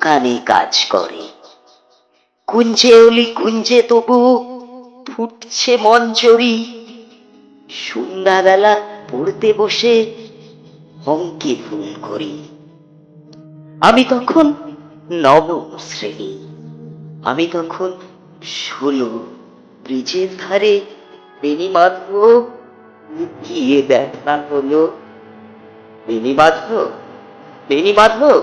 দোকানে কাজ করে। কুঞ্জে অলি কুঞ্জে তবু ফুটছে মন মঞ্জরি। সন্ধ্যাবেলা পড়তে বসে অঙ্কে ফোন করি। আমি তখন নবম শ্রেণি। আমি তখন ষোলো ব্রিজের ধারে বেণীমাধব গিয়ে দেখা হলো বেণীমাধব বেণীমাধব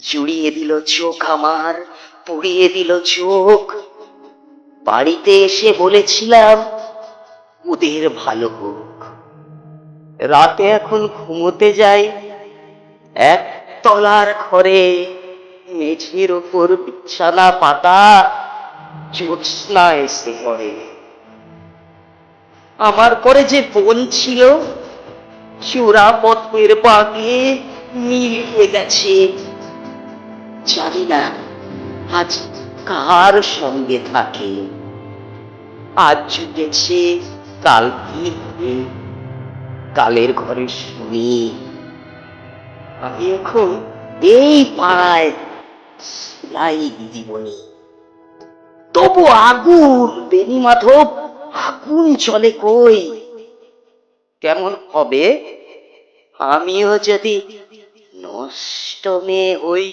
জুড়িয়ে দিল চোখ আমার, পুড়িয়ে দিল চোখ। বাড়িতে এসে বলেছিলাম, ওদের ভালো হোক। রাতে এখন ঘুমোতে যাই, এক তলার ঘরে মেঝের ওপর বিছানা পাতা জ্যোৎস্না এসে পড়ে। আমার পরে যে বোন ছিল, চূড়া পথের বাগে মিলিয়ে গেছে। জানি না আজ কার সঙ্গে থাকে। আজ জুটেছে কাল কি কালের ঘরে শুনি আমি এখন এই পাড়ায় দিদিমণি। তবু আগুন বেনি মাধব, আগুন চলে কই? কেমন হবে? আমিও যদি নষ্ট মেয়ে হই।